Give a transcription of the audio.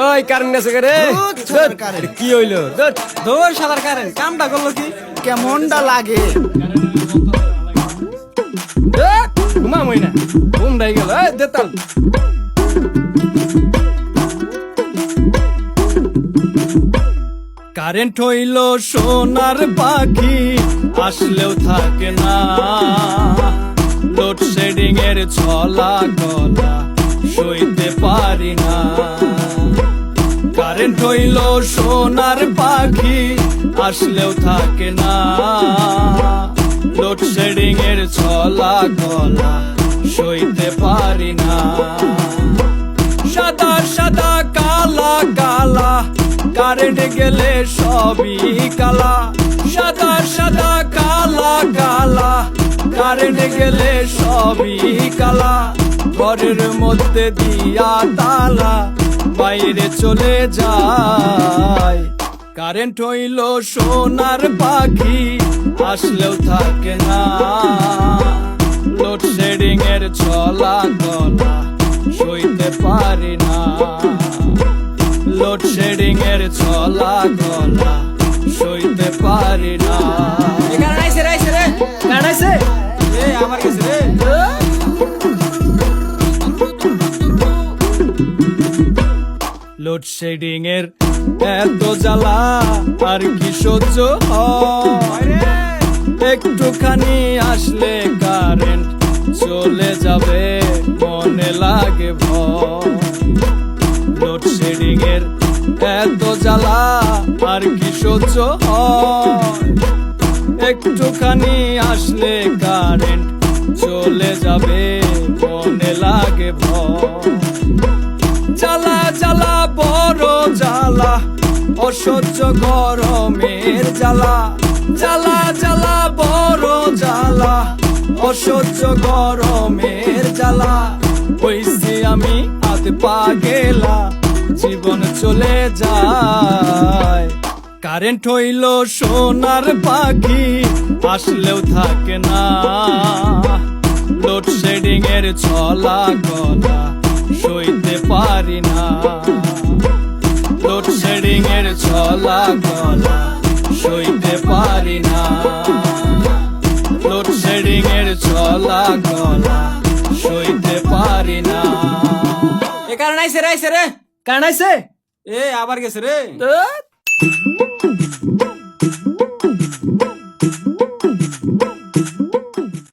ওই কারেন্ট গেছে রে? সাদার। কি হইল। দৌড় সাঁতার কারেন্ট। কামটা করল কি? কেমনটা লাগে? ধুৎ, ঘুমামই না। ঘুম ডাই গেল। দেতাল কারেন্ট হইল সোনার পাখি, আসলেও থাকে না। লোডশেডিং এর ছলা গলা সইতে পারি না। কারেন্ট হইল সোনার পাখি, আসলেও থাকে না। লোডশেডিং এর ছলা গলা সইতে পারি না। কারেন্ট গেলে সবই কালা, সাদা সাদা, কালা কালা। কারেন্ট গেলে সবই কালা, ঘরের মধ্যে দিয়া তালা, বাইরে চলে যায়। কারেন্ট হইল সোনার পাখি, আসলেও থাকে না। লোডশেডিং এর ছলা গলা সইতে পারি না। লোডশেডিং এর ছলা গলা সইতে পারি না। কারেন্ট আইছে রে আইছে রে কারেন্ট আইছে। এ আমার কাছে রে। লোডশেডিং এর এত জ্বালা আর কি সহ্য একটুখানি আসলে কারেন্ট চলে যাবে। এর এত জ্বালা আর কি সহ্য হয়? একটুখানি আসলে কারেন্ট চলে যাবে, মনে লাগে ভয়। জ্বালা জ্বালা, বড় জ্বালা, অসহ্য গরমের জ্বালা। জ্বালা জ্বালা, বড় জ্বালা, অসহ্য গরমের জ্বালা। হইছি আমি, হাত পা গেলা। জীবন চলে যায়। কারেন্ট হইল সোনার পাখি, আসলেও থাকে না। লোডশেডিং এর ছলা গলা সইতে পারি না। লোডশেডিং এর ছলা গলা সইতে পারি না। লোডশেডিং এর ছলা গলা সইতে পারি না। এ কারেন্ট আইছে রে রে। কারেন্ট আইছে এ আবার গেছে রে।